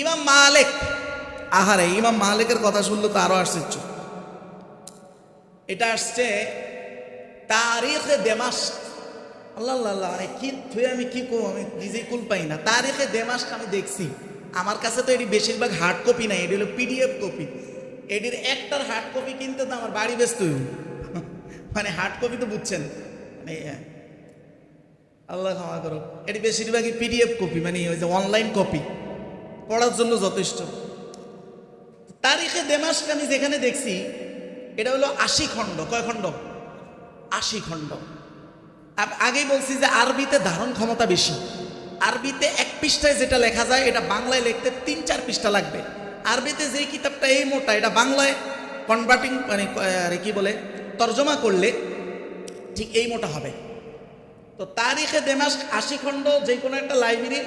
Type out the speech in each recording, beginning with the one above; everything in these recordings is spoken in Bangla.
ইমাম মালিক। আহারে, ইমাম মালিকের কথা শুনলে তো আরও আশ্চর্য। এটা আসছে তারিখে দেমাস আল্লাহ আল্লাহ আরে কি থুয়ে আমি কি কম, আমি নিজেই কুল পাই না। তারিখে দেমাসকে আমি দেখছি। আমার কাছে তো এটি বেশিরভাগ হার্ড কপি নাই, এটি হলো পিডিএফ কপি এটির একটার হার্ড কপি কিনতে তো আমার বাড়ি ব্যস্ত। মানে হার্ড কপি তো বুঝছেন। মানে আল্লাহ ক্ষমা করো এটি বেশিরভাগই পিডিএফ কপি মানে ওই যে অনলাইন কপি পড়ার জন্য যথেষ্ট। তারিখে দেমাসকে আমি যেখানে দেখছি, এটা হলো আশি খণ্ড। কয় খণ্ড? আশি খণ্ড। আগেই বলছি যে আরবিতে ধারণ ক্ষমতা বেশি। আরবিতে এক পৃষ্ঠায় যেটা লেখা যায়, এটা বাংলায় লিখতে তিন চার পৃষ্ঠা লাগবে। আরবিতে যেই কিতাবটা এই মোটা, এটা বাংলায় কনভার্টিং মানে কি বলে, তর্জমা করলে ঠিক এই মোটা হবে। তো তারিখে দেমাস আশি খণ্ড যে কোনো একটা লাইব্রেরির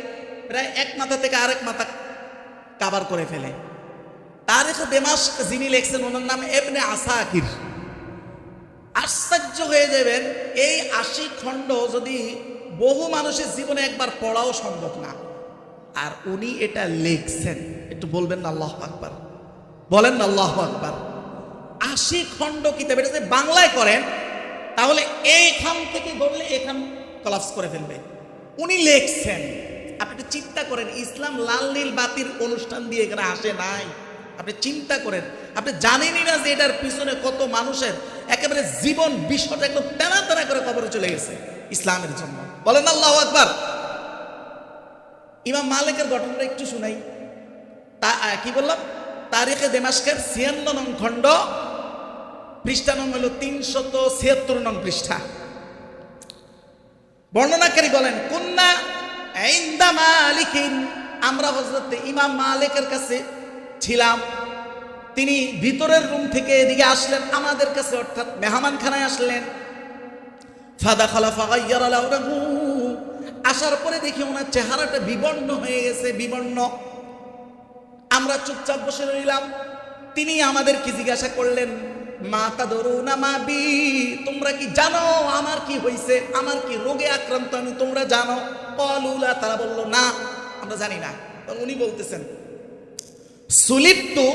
প্রায় এক মাথা থেকে আরেক মাথা কাবার করে ফেলে। তারিখে দেমাস যিনি লেখছেন, ওনার নাম এবনে আসাকির। আশ্চর্য হয়ে যাবেন, এই আশি খণ্ড যদি বহু মানুষের জীবনে একবার পড়াও সম্ভব না। আর উনি এটা লিখছেন। একটু বলবেন না আল্লাহ আকবার। বলেন না আল্লাহ আকবার। আশি খণ্ড কিতাব, এটা যদি বাংলায় করেন তাহলে এইখান থেকে ধরলে এখান কলাপস করে ফেলবে। উনি লিখছেন আপনি চিন্তা করেন, ইসলাম লাল নীল বাতির অনুষ্ঠান দিয়ে এখানে আসে নাই। আপনি চিন্তা করেন, আপনি জানেনই না যে এটার পিছনে কত মানুষের একেবারে জীবন বিশ্বটা একদম টানা টানা করে কবরে চলে গেছে ইসলামের জন্য। বলেন আল্লাহ আকবার। ইমাম মালিকের ঘটনাটা একটু শুনাই। তা কি বললাম? তারিখে দেমাস্কের ছিয়ান্ন নং খণ্ড, পৃষ্ঠা নং হলো তিনশত ছিয়াত্তর নং পৃষ্ঠা। বর্ণনাকারী বলেন মালিকিন আমরা হজরত ইমাম মালিকের কাছে ছিলাম। তিনি ভিতরের রুম থেকে এদিকে আসলেন, আমাদের কাছে অর্থাৎ মেহমানখানায় আসলেন। ফাদা খালা ফাগাইয়ার আসার পরে দেখি ওনার চেহারাটা বিবর্ণ হয়ে গেছে, বিবর্ণ। আমরা চুপচাপ বসে রইলাম। তিনি আমাদেরকে জিজ্ঞাসা করলেন মা তাদরু না মা বি, তোমরা কি জানো আমার কি হয়েছে আমার কি রোগে আক্রান্ত আমি তোমরা জানো? কলুলা তারা বলল, না, আমরা জানি না। উনি বলতেছেন, সুলিপ্তু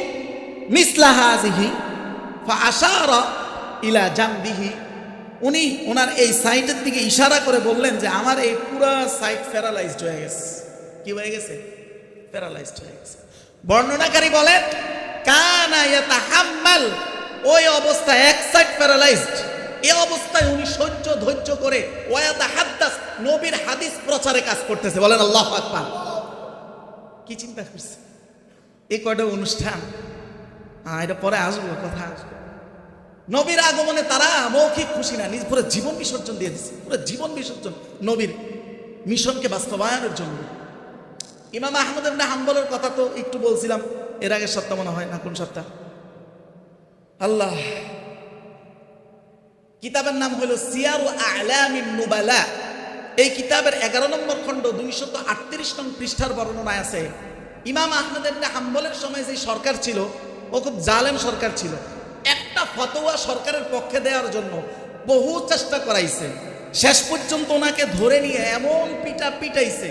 মিসলাহাজিহি আশারা ইলা জামবিহি। উনি ওনার এই সাইটের দিকে ইশারা করে বললেন যে, আমার এই পুরো সাইট প্যারালাইজড হয়ে গেছে। কি হয়ে গেছে? প্যারালাইজড হয়ে গেছে। বর্ণনাকারী বলেন, কানা ইয়াতাহাম্মাল ওই অবস্থায় এক সাইড প্যারালাইজড এই অবস্থায় উনি সহ্য ধৈর্য করে ওয়াদা হাদ্দাস নবীর হাদিস প্রচারে কাজ করতেছে। বলেন আল্লাহ আকবার। কি চিন্তা করছে? এই কয়টা অনুষ্ঠান? হ্যাঁ এটা পরে আসব, কথা আসব। নবীর আগমনে তারা মৌখিক খুশি না, নিজ পুরো জীবন বিসর্জন দিয়ে দিচ্ছে পুরো জীবন বিসর্জন নবীর মিশনকে বাস্তবায়নের জন্য। ইমাম আহমদ হাম্বলের কথা তো একটু বলছিলাম, এর আগে সপ্তাহ মনে হয় না, কোন সপ্তাহ আল্লাহ। কিতাবের নাম হলো সিয়ার আলামিন নুবালা। এই কিতাবের এগারো নম্বর খণ্ড দুইশত আটত্রিশ নং পৃষ্ঠার বর্ণনায় আছে, ইমাম আহমেদের ইবনে হাম্বলের সময় যে সরকার ছিল, ও খুব জালেম সরকার ছিল, একটা ফতোয়া সরকারের পক্ষে দেওয়ার জন্য বহু চেষ্টা করাইছে। শেষ পর্যন্ত ওনাকে ধরে নিয়ে এমন পিটা পিটাইছে,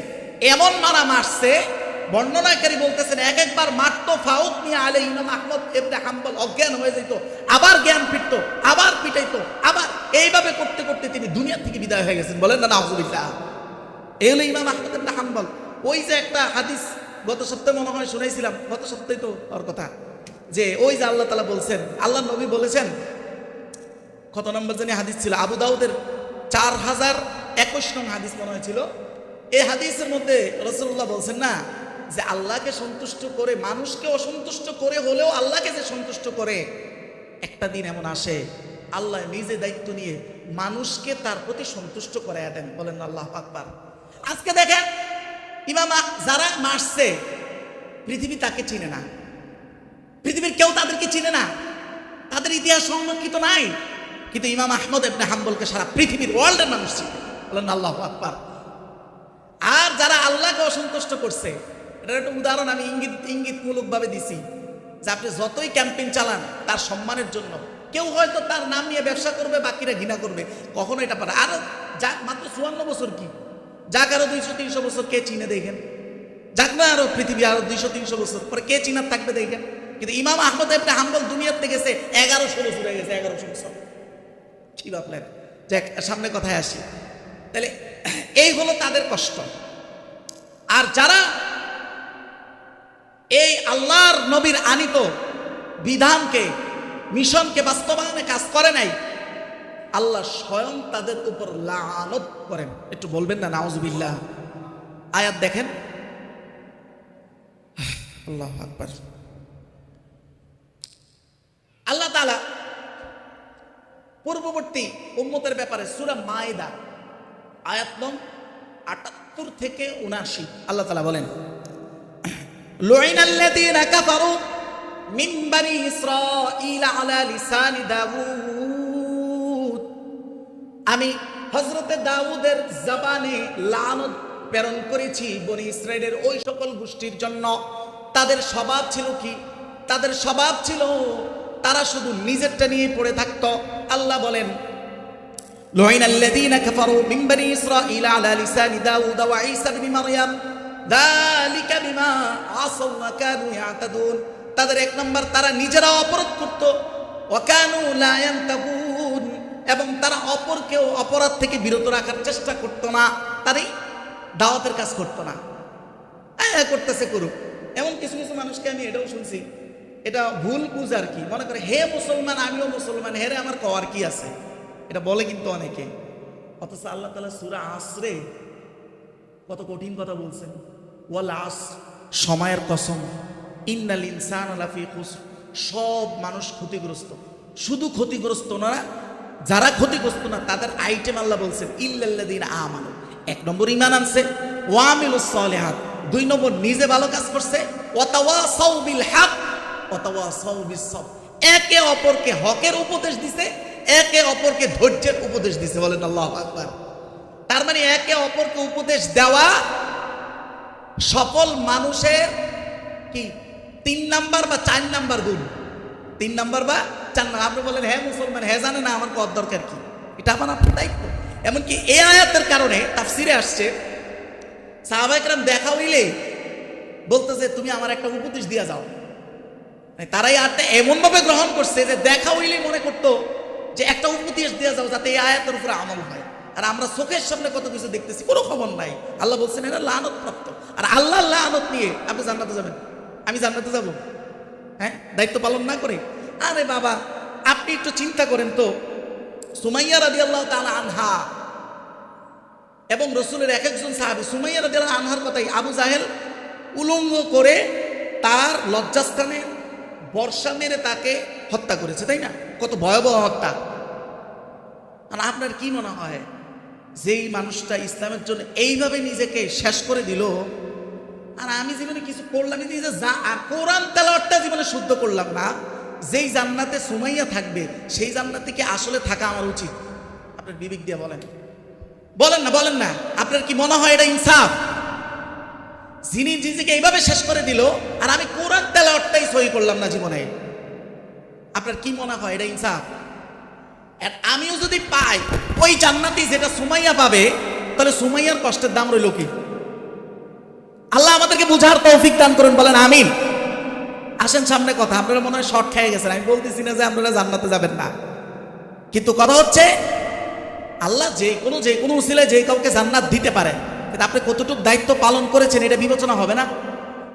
এমন মারা মারছে বর্ণনাকারী বলতেছেন, এক একবার মারতো ফাউক নিয়ে আলে ইমাম আহমদ এবনে হাম্বল অজ্ঞান হয়ে যেত আবার জ্ঞান ফিরতো, আবার পিটাইতো, আবার এইভাবে করতে করতে তিনি দুনিয়া থেকে বিদায় হয়ে গেছেন। বলেন না নাহজুবিল্লাহ এই হলো ইমাম আহমদ ইবনে হাম্বল। ওই যে একটা হাদিস, গত সপ্তাহে মনে হয় শুনেছিলাম, গত সপ্তাহে তো ওর কথা, যে ওই যে আল্লাহ তালা বলছেন, আল্লাহ নবী বলেছেন, কত নম্বর জানি হাদিস ছিল, আবু দাউদের চার হাজার একুশ নং হাদিস মনে হয়েছিল এই হাদিসের মধ্যে রসুল্লাহ বলছেন না যে আল্লাহকে সন্তুষ্ট করে, মানুষকে অসন্তুষ্ট করে হলেও আল্লাহকে যে সন্তুষ্ট করে, একটা দিন এমন আসে, আল্লাহ নিজে দায়িত্ব নিয়ে মানুষকে তার প্রতি সন্তুষ্ট করে দেন। বলেন আল্লাহ আকবার। আজকে দেখেন, ইমাম যারা মারছে, পৃথিবী তাকে চিনে না। পৃথিবীর কেউ তাদেরকে চিনে না। তাদের ইতিহাস সংরক্ষিত নাই। কিন্তু ইমাম আহমদ এবনে হাম্বলকে সারা পৃথিবীর ওয়ার্ল্ডের মানুষ চিনে। বলেন আল্লাহ আকবার। আর যারা আল্লাহকে অসন্তুষ্ট করছে এটার একটা উদাহরণ আমি ইঙ্গিত ইঙ্গিতমূলক ভাবে দিছি যে আপনি যতই ক্যাম্পেইন চালান, তার সম্মানের জন্য। কেউ হয়তো তার নাম নিয়ে ব্যবসা করবে, বাকিরা ঘৃণা করবে। কখনো এটা পারে আর যা, মাত্র চুয়ান্ন বছর কি? যাক কারও দুইশো, তিনশো বছর, কে চিনে দেখেন? যাক না আরও পৃথিবী আরও দুইশো, তিনশো বছর, পরে কে চিনার থাকবে দেখেন? কিন্তু ইমাম আহমদ ইবনে হাম্বল দুনিয়াতে গেছে এগারোশো বছর হয়ে গেছে, এগারোশো বছর। কি ভাবলেন যাক, সামনে কথায় আসি। তাহলে, এই হলো তাদের কষ্ট। আর যারা এই আল্লাহর নবীর আনিত বিধানকে, মিশনকে, বাস্তবায়নে কাজ করে নাই। আল্লাহ স্বয়ং তাদের উপর লালত করেন। একটু বলবেন না, নাউজুবিল্লাহ। আয়াত দেখেন। আল্লাহ আকবার। আল্লাহ তালা পূর্ববর্তী উম্মতের ব্যাপারে সুরা মায়দা, আয়াত নং আটাত্তর থেকে উনাশি আল্লাহ তালা বলেন لعن الذين كفروا من بني إسرائيل على لسان داوود আমি হজরতে দাউদের জবানে লানত প্রেরণ করেছি বনি ইসরায়েলের ওই সকল গোষ্ঠীর জন্য তাদের স্বভাব ছিল কি তাদের স্বভাব ছিল তারা শুধু নিজেরটা নিয়ে পড়ে থাকতো আল্লাহ বলেন لعن الذين كفروا من بني إسرائيل على لسان داود وعيسى بن مريم তাদের এক নম্বর তারা নিজেরা অপরাধ করত। এবং তারা অপরকেও অপরাধ থেকে বিরত রাখার চেষ্টা করত না। তারাই দাওয়াতের কাজ করতো না। হ্যাঁ, হ্যাঁ, করতেছে, করুক। এমন কিছু কিছু মানুষকে আমি এটাও শুনছি। এটা ভুল বুঝার কি। মনে করে, হে মুসলমান, আমিও মুসলমান হেরে আমার কওয়ার কি আছে? এটা বলে কিন্তু অনেকে। অথচ আল্লাহ তালা সুরা আশ্রে কত কঠিন কথা বলছেন। ওয়াল সময়ের কসম। ইন্নাল ইনসান আলাফি সব মানুষ ক্ষতিগ্রস্ত। শুধু ক্ষতিগ্রস্ত না, যারা ক্ষতিগ্রস্ত না, তাদের আইটেম আল্লাহ বলছেন ইল্লাল্লাদিন আমানু। এক নম্বর ইমান আনছে। ওয়ামিলুস সালিহাত। দুই নম্বর, নিজে ভালো কাজ করছে। ওয়াতাওয়াসাউ বিল হক, ওয়াতাওয়াসাউ বিস সবর একে অপরকে হকের উপদেশ দিছে, একে অপরকে ধৈর্যের উপদেশ দিছে বলেন আল্লাহ আকবার। তার মানে একে অপরকে উপদেশ দেওয়া সফল মানুষের কি? তিন নাম্বার বা চার নাম্বার গুণ তিন নাম্বার বা চার নাম্বার? আপনি বলেন হ্যাঁ মুসলমান হ্যাঁ জানে না, আমার কত দরকার কি? এটা আমার আপনার দায়িত্ব। এমনকি এ আয়াতের কারণে তাফসিরে আসছে সাহাবাইকরাম দেখা হইলে বলতেছে, তুমি আমার একটা উপদেশ দিয়া যাও। মানে তারাই আয়াতটা এমনভাবে গ্রহণ করছে যে দেখা হইলেই মনে করতো যে একটা উপদেশ দেওয়া যাও যাতে এই আয়াতের উপরে আমল হয়। আর আমরা চোখের সামনে কত কিছু দেখতেছি, কোনো খবর নাই। আল্লাহ বলছেন এটা লানত প্রাপ্ত আর আল্লাহ লানত নিয়ে আপনি জান্নাতে যাবেন। আমি জান্নাতে যাব। হ্যাঁ? দায়িত্ব পালন না করে? আরে বাবা, আপনি একটু চিন্তা করেন তো। সুমাইয়া রাদি আল্লাহ তালা আনহা এবং রসুলের এক একজন সাহাবি, সুমাইয়া রাদি আল্লাহ আনহার কথাই আবু জাহেল উলঙ্গ করে তার লজ্জাস্থানে বর্ষা মেরে তাকে হত্যা করেছে, তাই না? কত ভয়াবহ হত্যা। আর আপনার কি মনে হয়? যেই মানুষটা ইসলামের জন্য এইভাবে নিজেকে শেষ করে দিল, আর আমি জীবনে কিছু করলাম যা কোরআন তেলাওয়াতটা জীবনে শুদ্ধ করলাম না, যেই জান্নাতে সুমাইয়া থাকবে, সেই জান্নাতে কি আসলে থাকা আমার উচিত? আপনার বিবেক দিয়ে বলেন। বলেন না বলেন না। আপনার কি মনে হয় এটা ইনসাফ? যিনি নিজেকে এইভাবে শেষ করে দিল, আর আমি কোরআন তেলাওয়াতটাই সই করলাম না জীবনে। আপনার কি মনে হয় এটা ইনসাফ? আর আমিও যদি পাই, ওই জান্নাতি যেটা সুমাইয়া পাবে, তাহলে সুমাইয়ার কষ্টের দাম রইল কি? আল্লাহ আমাদেরকে বুঝার তৌফিক দান করুন, বলেন আমিন। আসেন সামনে কথা, আপনারা মনে হয় শর্ট খেয়ে গেছেন, আমি বলতেছি না যে আপনারা জান্নাতে যাবেন না। কিন্তু কথা হচ্ছে, আল্লাহ যে কোনো যে কোনো উসিলে যে কাউকে জান্নাত দিতে পারে আপনি কতটুকু দায়িত্ব পালন করেছেন, এটা বিবেচনা হবে না।